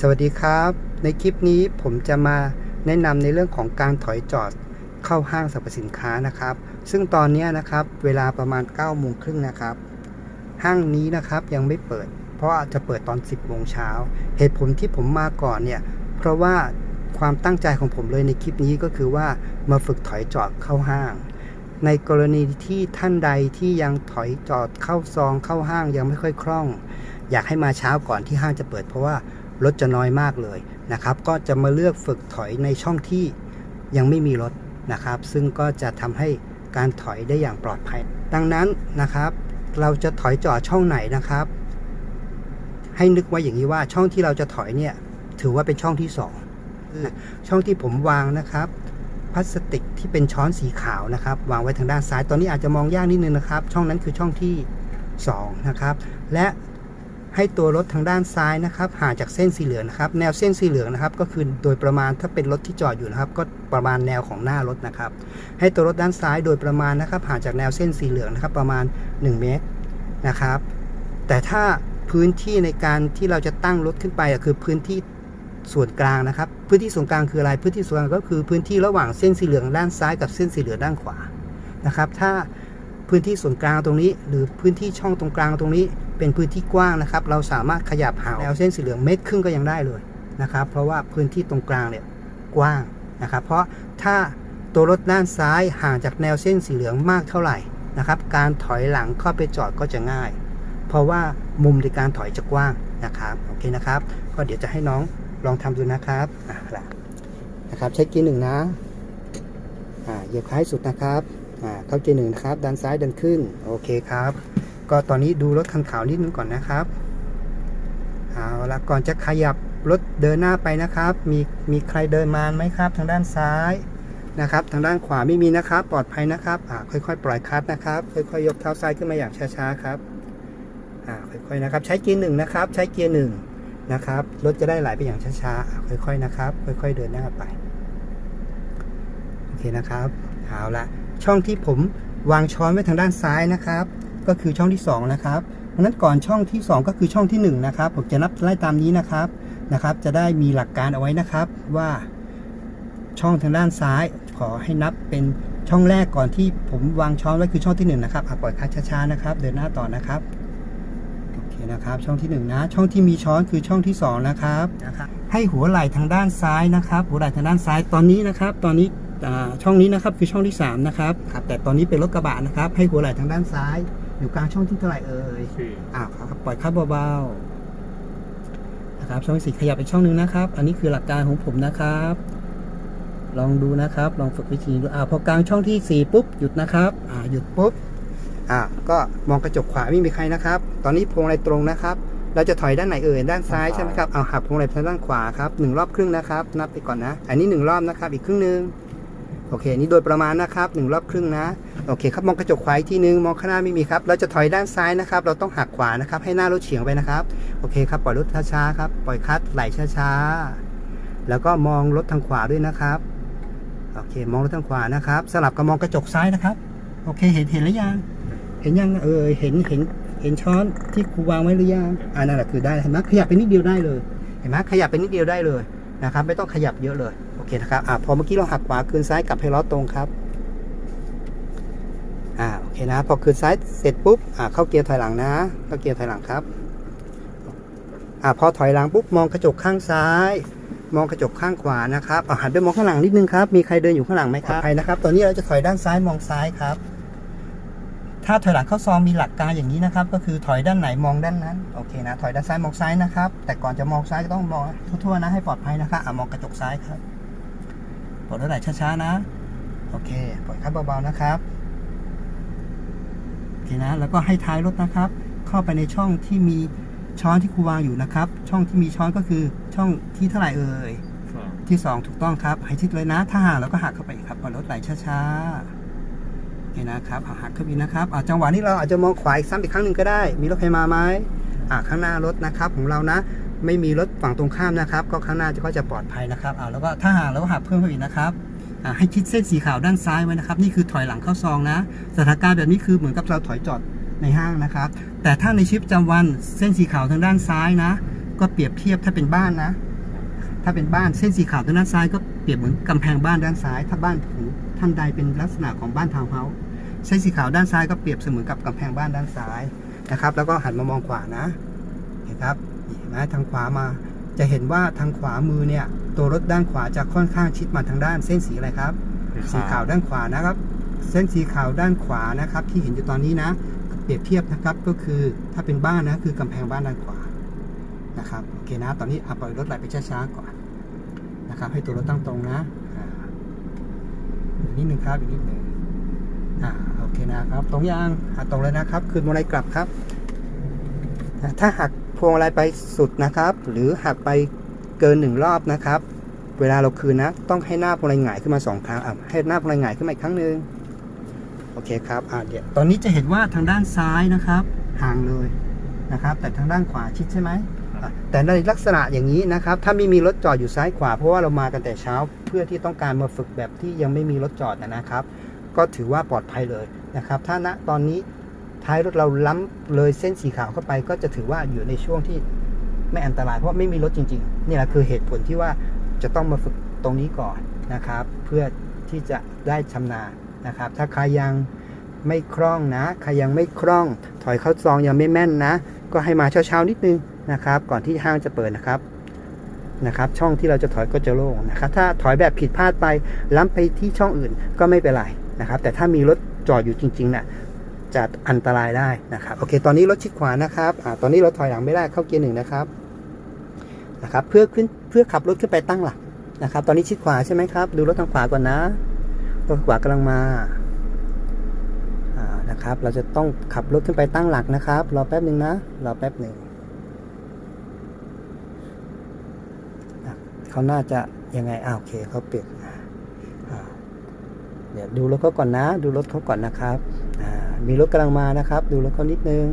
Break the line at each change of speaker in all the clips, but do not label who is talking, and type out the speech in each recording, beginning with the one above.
สวัสดีครับ ในคลิปนี้ผมจะมาแนะนำในเรื่องของการถอยจอดเข้าห้างสรรพสินค้านะครับ ซึ่งตอนนี้นะครับเวลาประมาณ9โมงครึ่งนะครับ ห้างนี้นะครับยังไม่เปิด เพราะจะเปิดตอน 10โมงเช้าเหตุผลที่ผมมาก่อนเนี่ย เพราะว่าความตั้งใจของผมเลยในคลิปนี้ก็คือว่ามาฝึกถอยจอดเข้าห้าง ในกรณีที่ท่านใดที่ยังถอยจอดเข้าซองเข้าห้างยังไม่ค่อยคล่อง อยากให้มาเช้าก่อนที่ห้างจะเปิดเพราะว่า รถจะน้อยมากเลยนะครับ ก็จะมาเลือกฝึกถอยในช่องที่ยังไม่มีรถนะครับ ซึ่งก็จะทำให้การถอยได้อย่างปลอดภัย ดังนั้นนะครับ เราจะถอยจอดช่องไหนนะครับ ให้นึกไว้อย่างนี้ว่าช่องที่เราจะถอยเนี่ยถือว่าเป็นช่องที่สองช่องที่ผมวางนะครับพลาสติกที่เป็นช้อนสีขาวนะครับ วางไว้ทางด้านซ้าย ตอนนี้อาจจะมองยากนิดนึงนะครับ ช่องนั้นคือช่องที่2นะครับ และ ให้ตัวรถทางด้านซ้ายนะครับห่างจากเส้นสีเหลืองนะครับ แนวเส้นสีเหลืองนะครับ ก็คือโดยประมาณถ้าเป็นรถที่จอดอยู่นะครับ ก็ประมาณแนวของหน้ารถนะครับ ให้ตัวรถด้านซ้ายโดยประมาณนะครับห่างจากแนวเส้นสีเหลืองนะครับ ประมาณ 1 เมตรนะครับ แต่ถ้าพื้นที่ในการที่เราจะตั้งรถขึ้นไปคือพื้นที่ส่วนกลางนะครับ พื้นที่ส่วนกลางคืออะไรพื้นที่ส่วนกลางก็คือพื้นที่ระหว่างเส้นสีเหลืองด้านซ้ายกับเส้นสีเหลืองด้านขวานะครับ ถ้า พื้นที่ส่วนกลางตรงนี้ หรือพื้นที่ช่องตรงกลางตรงนี้ เป็นพื้นที่กว้างนะครับ เราสามารถขยับหาแนวเส้นสีเหลืองเมตรครึ่งก็ยังได้เลยนะครับ เพราะว่าพื้นที่ตรงกลางเนี่ยกว้างนะครับ เพราะถ้าตัวรถด้านซ้ายห่างจากแนวเส้นสีเหลืองมากเท่าไหร่นะครับ การถอยหลังเข้าไปจอดก็จะง่าย เพราะว่ามุมในการถอยจะกว้างนะครับโอเคนะครับ ก็เดี๋ยวจะให้น้องลองทำดูนะครับอะนะครับใช้เกียร์หนึ่งนะอ่าเหยียบค้ายสุดนะครับ อ่าเข้าเกียร์หนึ่งนะครับด้านซ้ายดันขึ้น โอเคครับ ก็ตอนนี้ดูรถคันขาวนิดนึงก่อนนะครับเอาละก่อนจะขยับรถเดินหน้าไปนะครับ มีมีใครเดินมาไหมครับ ทางด้านซ้ายนะครับ ทางด้านขวาไม่มีนะครับ ปลอดภัยนะครับอ่าค่อยๆ ปล่อยคลัตช์นะครับ ค่อยๆ ยกเท้าซ้ายขึ้นมาอย่างช้าๆครับอ่าค่อยๆนะครับ ใช้เกียร์หนึ่งนะครับ ใช้เกียร์หนึ่งนะครับ รถจะได้ไหลไปอย่างช้าๆ ค่อยๆ นะครับ ค่อยๆ เดินหน้าไป โอเคนะครับ เอาละ ช่องที่ผมวางช้อนไว้ทางด้านซ้ายนะครับ ก็คือช่องที่สองนะครับเพราะฉะนั้นก่อนช่องที่สองก็คือช่องที่หนึ่งนะครับผมจะนับไล่ตามนี้นะครับนะครับ จะได้มีหลักการเอาไว้นะครับว่าช่องทางด้านซ้าย ขอให้นับเป็นช่องแรกก่อนที่ผมวางช้อนไว้คือช่องที่หนึ่งนะครับอะปล่อยคัดช้าๆนะครับ เดินหน้าต่อนะครับโอเคนะครับ ช่องที่1นะช่องที่มีช้อนคือช่องที่2นะครับนะครับให้หัวไหล่ทางด้านซ้ายนะครับ หัวไหล่ทางด้านซ้ายตอนนี้นะครับ ตอนนี้อ่า ช่องนี้นะครับคือช่องที่ 3 นะครับครับ แต่ตอนนี้เป็นรถกระบะนะครับ ให้หัวไหล่ทางด้านซ้าย อยู่กลางช่องที่เท่าไหร่เอ่ย
สี่
อ้าวครับปล่อยคัดเบาๆนะครับช่องที่สี่ขยับอีกช่องหนึ่งนะครับ อันนี้คือหลักการของผมนะครับ ลองดูนะครับ ลองฝึกวิธีดูอ่าพอกลางช่องที่สี่ปุ๊บหยุดนะครับอ่าหยุดปุ๊บอ่าก็มองกระจกขวาไม่มีใครนะครับ ตอนนี้พวงมาลัยตรงนะครับเราจะถอยด้านไหนเอ่ยด้านซ้ายใช่ไหมครับเอาหักพวงมาลัยไปทางด้านขวาครับหนึ่งรอบครึ่งนะครับ นับไปก่อนนะ อันนี้หนึ่งรอบนะครับ อีกครึ่งหนึ่ง โอเคนนี้โดยประมาณนะครับหนึ่งรอบครึ่งนะโอเคครับมองกระจกขวาอีกทีนึงมองข้างหน้าไม่มีครับเราจะถอยด้านซ้ายนะครับ เราต้องหักขวานะครับ ให้หน้ารถเฉียงไปนะครับโอเคครับปล่อยรถช้าๆครับปล่อยคัดไหลช้าๆแล้วก็มองรถทางขวาด้วยนะครับโอเคมองรถทางขวานะครับ สลับกับมองกระจกซ้ายนะครับโอเคเห็นเห็นหรือยังเห็นยังเออเห็นเห็นเห็นช้อนที่ครูวางไว้หรือยังอ่านั่นแหละคือได้เห็นไหมขยับไปนิดเดียวได้เลยเห็นไหมขยับไปนิดเดียวได้เลยนะครับ ไม่ต้องขยับเยอะเลย เคนะครับอ่าพอเมื่อกี้เราหักขวาคืนซ้ายกลับให้ล้อตรงครับอ่าโอเคนะพอคืนซ้ายเสร็จปุ๊บอ่าเข้าเกียร์ถอยหลังนะเข้าเกียร์ถอยหลังครับอ่าพอถอยหลังปุ๊บมองกระจกข้างซ้าย มองกระจกข้างขวานะครับเอาหันไปมองข้างหลังนิดนึงครับมีใครเดินอยู่ข้างหลังไหมครับใครนะครับตอนนี้เราจะถอยด้านซ้ายมองซ้ายครับ ถ้าถอยหลังเข้าซองมีหลักการอย่างนี้นะครับ ก็คือถอยด้านไหนมองด้านนั้นโอเคนะถอยด้านซ้ายมองซ้ายนะครับ แต่ก่อนจะมองซ้ายก็ต้องมองทั่วๆนะให้ปลอดภัยนะครับอะมองกระจกซ้ายครับ ปลดรถไหลช้าๆนะ โอเคปล่อยคัดเบาๆนะครับโอเคนะ แล้วก็ให้ท้ายรถนะครับ เข้าไปในช่องที่มีช้อนที่ครูวางอยู่นะครับ ช่องที่มีช้อนก็คือช่องที่เท่าไหร่เอ่ย
สอง
ที่2ถูกต้องครับ ให้ชิดเลยนะ ถ้าห่างเราก็หักเข้าไปอีกครับปล่อยรถไหลช้าๆโอเคนะครับอะหักเข้าไปนะครับอะจังหวะนี้เราอาจจะมองขวาอีกซ้ำอีกครั้งหนึ่งก็ได้ มีรถใครมาไหมอะข้างหน้ารถนะครับของเรานะ ไม่มีรถฝั่งตรงข้ามนะครับ ก็ข้างหน้าก็จะปลอดภัยนะครับอะแล้วก็ถ้าหางเราหักเพิ่มเข้าอีกนะครับอะให้ชิดเส้นสีขาวด้านซ้ายไว้นะครับ นี่คือถอยหลังเข้าซองนะสถานการณ์แบบนี้คือเหมือนกับเราถอยจอดในห้างนะครับ แต่ถ้าในชีวิตประจำวันเส้นสีขาวทางด้านซ้ายนะ ก็เปรียบเทียบถ้าเป็นบ้านนะ ถ้าเป็นบ้านเส้นสีขาวทางด้านซ้าย ก็เปรียบเหมือนกำแพงบ้านด้านซ้าย ถ้าบ้านของท่านใดเป็นลักษณะของบ้านทาวน์เฮาส์เส้นสีขาวด้านซ้ายก็เปรียบเสมือนกับกำแพงบ้านด้านซ้ายนะครับ แล้วก็หันมามองขวานะเห็นครับ นี่เห็นไหมทางขวามา จะเห็นว่าทางขวามือเนี่ย ตัวรถด้านขวาจะค่อนข้างชิดมาทางด้านเส้นสีอะไรครับ สีขาวด้านขวานะครับ เส้นสีขาวด้านขวานะครับ ที่เห็นอยู่ตอนนี้นะ เปรียบเทียบนะครับก็คือถ้าเป็นบ้านนะคือกำแพงบ้านด้านขวานะครับโอเคนะตอนนี้เอาปล่อยรถไหลไปช้าๆก่อนนะครับ ให้ตัวรถตั้งตรงนะอ่าอีกนิดนึงครับอีกนิดหนึ่งอ่าโอเคนะครับ ตรงยางอะตรงเลยนะครับ คืนพวงมาลัยกลับครับอะถ้าหัก พวงมาลัยไปสุดนะครับ หรือหักไปเกินหนึ่งรอบนะครับ เวลาเราคืนนะ ต้องให้หน้าพวงมาลัยหงายขึ้นมาสองครั้งอะให้หน้าพวงมาลัยหงายขึ้นมาอีกครั้งหนึ่งโอเคครับอ่าเดี๋ยวตอนนี้จะเห็นว่าทางด้านซ้ายนะครับ ห่างเลยนะครับ แต่ทางด้านขวาชิดใช่ไหมอะแต่ในลักษณะอย่างนี้นะครับ ถ้าไม่มีรถจอดอยู่ซ้ายขวา เพราะว่าเรามากันแต่เช้าเพื่อที่ต้องการมาฝึกแบบที่ยังไม่มีรถจอดนะนะครับ ก็ถือว่าปลอดภัยเลยนะครับ ถ้าณตอนนี้ ท้ายรถเราล้ำเลยเส้นสีขาวเข้าไป ก็จะถือว่าอยู่ในช่วงที่ไม่อันตรายเพราะไม่มีรถจริงๆ นี่แหละคือเหตุผลที่ว่าจะต้องมาฝึกตรงนี้ก่อนนะครับ เพื่อที่จะได้ชำนาญนะครับ ถ้าใครยังไม่คล่องนะใครยังไม่คล่อง ถอยเข้าซองยังไม่แม่นนะ ก็ให้มาเช้าๆนิดนึงนะครับ ก่อนที่ห้างจะเปิดนะครับนะครับช่องที่เราจะถอยก็จะโล่งนะครับ ถ้าถอยแบบผิดพลาดไปล้ำไปที่ช่องอื่นก็ไม่เป็นไรนะครับ แต่ถ้ามีรถจอดอยู่จริงๆนะ่ะ จะอันตรายได้นะครับโอเค ตอนนี้รถชิดขวานะครับอตอนนี้เราถอยหลังไม่ได้เข้าเกียร์หนึ่งนะครับนะครับ เพื่อขึ้นเพื่อขับรถขึ้นไปตั้งหลักนะครับ ตอนนี้ชิดขวาใช่ไหมครับ ดูรถทางขวาก่อนนะรถขวากำลังมาอ่านะครับ เราจะต้องขับรถขึ้นไปตั้งหลักนะครับรอแป๊บหนึ่งนะรอแป๊บหนึ่งเขาน่าจะยังไงอ่าวโอเคเขาเปลี่ยนเดี๋ยวดูรถเขาก่อนนะ ดูรถเขาก่อนนะครับ มีรถกำลังมานะครับ ดูรถเขานิดนึง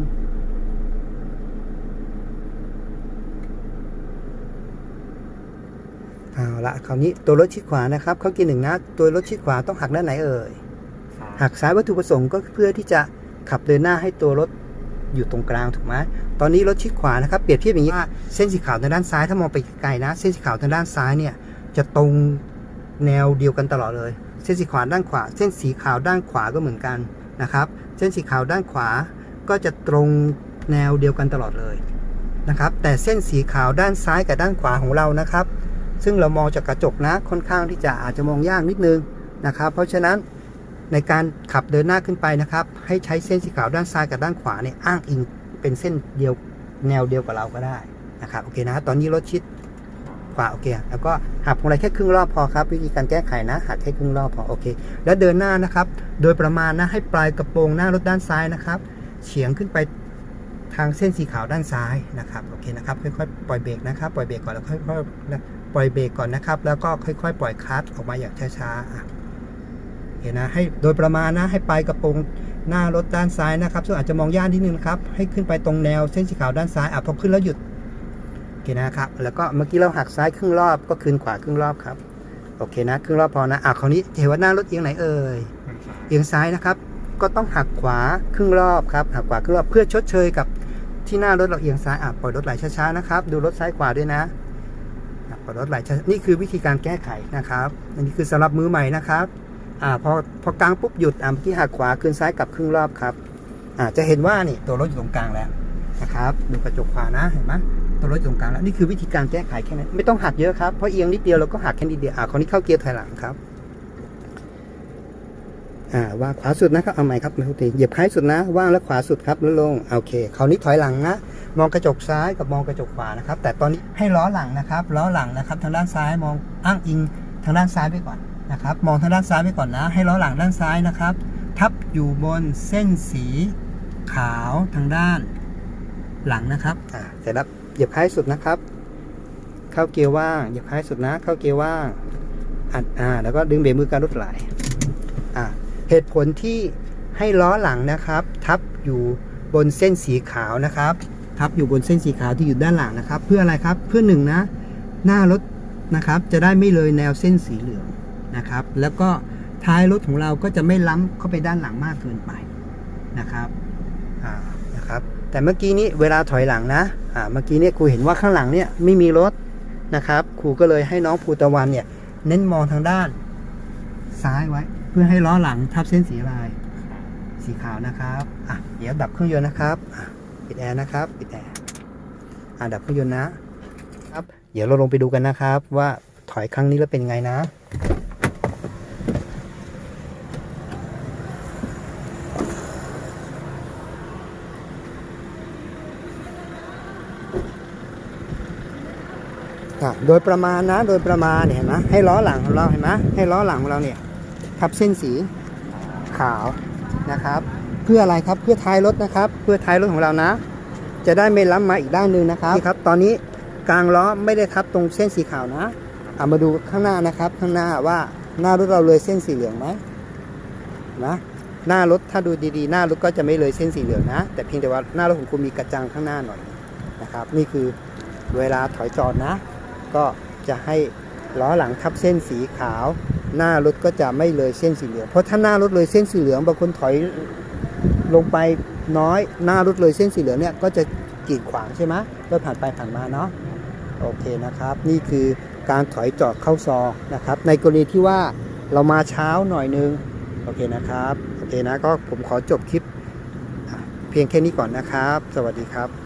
เอาละคราวนี้ตัวรถชิดขวานะครับเขาเกียร์หนึ่งนะ ตัวรถชิดขวาต้องหักด้านไหนเอ่ย หักซ้ายวัตถุประสงค์ก็เพื่อที่จะขับเดินหน้าให้ตัวรถอยู่ตรงกลางถูกไหมตอนนี้รถชิดขวานะครับ เปรียบเทียบอย่างนี้ว่าเส้นสีขาวทางด้านซ้ายถ้ามองไปไกลนะ เส้นสีขาวทางด้านซ้ายเนี่ยจะตรงแนวเดียวกันตลอดเลย เส้นสีขวาด้านขวา เส้นสีขาวด้านขวาก็เหมือนกันนะครับเส้นสีขาวด้านขวาก็จะตรงแนวเดียวกันตลอดเลยนะครับ แต่เส้นสีขาวด้านซ้ายกับด้านขวาของเรานะครับ ซึ่งเรามองจากกระจกนะค่อนข้างที่จะอาจจะมองยากนิดนึงนะครับ เพราะฉะนั้นในการขับเดินหน้าขึ้นไปนะครับ ให้ใช้เส้นสีขาวด้านซ้ายกับด้านขวาเนี่ยอ้างอิงเป็นเส้นเดียวแนวเดียวกับเราก็ได้นะครับโอเคนะ ตอนนี้รถชิด ขวาโอเค แล้วก็หักพวงมาลัยแค่ครึ่งรอบพอครับ วิธีการแก้ไขนะหักแค่ครึ่งรอบพอโอเค แล้วเดินหน้านะครับ โดยประมาณนะให้ปลายกระโปรงหน้ารถด้านซ้ายนะครับเฉียงขึ้นไปทางเส้นสีขาวด้านซ้ายนะครับโอเคนะครับค่อยๆปล่อยเบรกนะครับปล่อยเบรกก่อนแล้วค่อยๆปล่อยเบรกก่อนนะครับ แล้วก็ค่อยๆ ปล่อยคลัตช์ออกมาอย่างช้าๆเห็นนะให้โดยประมาณนะให้ปลายกระโปรงหน้ารถด้านซ้ายนะครับซึ่งอาจจะมองยากนิดนึงครับให้ขึ้นไปตรงแนวเส้นสีขาวด้านซ้ายอะพอขึ้นแล้วหยุด เคนะครับ แล้วก็เมื่อกี้เราหักซ้ายครึ่งรอบก็คืนขวาครึ่งรอบครับ โอเคนะครึ่งรอบพอนะ อะคราวนี้เห็นว่าหน้ารถเอียงไหนเอ่ย เอียงซ้ายนะครับ ก็ต้องหักขวาครึ่งรอบครับหักขวาครึ่งรอบเพื่อชดเชยกับที่หน้ารถเราเอียงซ้ายอะปล่อยรถไหลช้าๆนะครับ ดูรถซ้ายขวาด้วยนะอะปล่อยรถไหลช้านี่คือวิธีการแก้ไขนะครับ อันนี้คือสำหรับมือใหม่นะครับอ่าพอพอกลางปุ๊บหยุดอะเมื่อกี้หักขวาคืนซ้ายกลับครึ่งรอบครับอ่าจะเห็นว่านี่ตัวรถอยู่ตรงกลางแล้วนะครับ ดูกระจกขวานะเห็นไหม ตัวรถอยู่ตรงกลางแล้วนี่คือวิธีการแก้ไขแค่นั้นไม่ต้องหักเยอะครับเพราะเอียงนิดเดียวเราก็หักแค่นิดเดียวอ่าคราวนี้เข้าเกียร์ถอยหลังครับอ่าว่างขวาสุดนะครับเอาใหม่ครับไม่ทุกทีเหยียบท้ายสุดนะว่างแล้วขวาสุดครับแล้วลงโอเคคราวนี้ถอยหลังนะมองกระจกซ้ายกับมองกระจกขวานะครับ แต่ตอนนี้ให้ล้อหลังนะครับล้อหลังนะครับ ทางด้านซ้ายมองอ้างอิงทางด้านซ้ายไปก่อนนะครับ มองทางด้านซ้ายไปก่อนนะ ให้ล้อหลังด้านซ้ายนะครับ ทับอยู่บนเส้นสีขาวทางด้านหลังนะครับอ่าเสร็จแล้ว เหยียบท้ายสุดนะครับ เข้าเกียร์ว่างเหยียบท้ายสุดนะ เข้าเกียร์ว่างอัดอ่าแล้วก็ดึงเบรกมือการรถไหลอ่าเหตุผลที่ให้ล้อหลังนะครับ ทับอยู่บนเส้นสีขาวนะครับ ทับอยู่บนเส้นสีขาวที่อยู่ด้านหลังนะครับ เพื่ออะไรครับเพื่อหนึ่งนะ หน้ารถนะครับ จะได้ไม่เลยแนวเส้นสีเหลืองนะครับ แล้วก็ท้ายรถของเราก็จะไม่ล้ำเข้าไปด้านหลังมากเกินไปนะครับอ่า แต่เมื่อกี้นี้เวลาถอยหลังนะ อ่า เมื่อกี้เนี่ยครูเห็นว่าข้างหลังเนี่ยไม่มีรถนะครับ ครูก็เลยให้น้องภูตะวันเนี่ยเน้นมองทางด้าน ซ้ายไว้ เพื่อให้ล้อหลังทับเส้นสีลาย สีขาวนะครับ อะ เดี๋ยวดับเครื่องยนต์นะครับ อะ ปิดแอร์นะครับ ปิดแอร์ อะ ดับเครื่องยนต์นะครับ เดี๋ยวเราลงไปดูกันนะครับ ว่าถอยครั้งนี้แล้วเป็นไงนะ อะโดยประมาณนะโดยประมาณเนี่ยเห็นไหมให้ล้อหลังของเราเห็นไหมให้ล้อหลังของเราเนี่ยทับเส้นสีขาวนะครับ เพื่ออะไรครับเพื่อท้ายรถนะครับ เพื่อท้ายรถของเรานะ จะได้ไม่ล้ำมาอีกด้านหนึ่งนะครับครับ ตอนนี้กลางล้อไม่ได้ทับตรงเส้นสีขาวนะเอามาดูข้างหน้านะครับ ข้างหน้าว่าหน้ารถเราเลยเส้นสีเหลืองไหมนะหน้ารถถ้าดูดีๆ หน้ารถก็จะไม่เลยเส้นสีเหลืองนะ แต่เพียงแต่ว่าหน้ารถของคุณมีกระจังข้างหน้าหน่อยนะครับ นี่คือเวลาถอยจอดนะ ก็จะให้ล้อหลังทับเส้นสีขาว หน้ารถก็จะไม่เลยเส้นสีเหลือง เพราะถ้าหน้ารถเลยเส้นสีเหลืองบางคนถอยลงไปน้อย หน้ารถเลยเส้นสีเหลืองเนี่ยก็จะกีดขวางใช่ไหมรถผ่านไปผ่านมาเนาะโอเคนะครับ นี่คือการถอยจอดเข้าซองนะครับ ในกรณีที่ว่าเรามาเช้าหน่อยนึงโอเคนะครับโอเคนะก็ผมขอจบคลิปเพียงแค่นี้ก่อนนะครับ สวัสดีครับ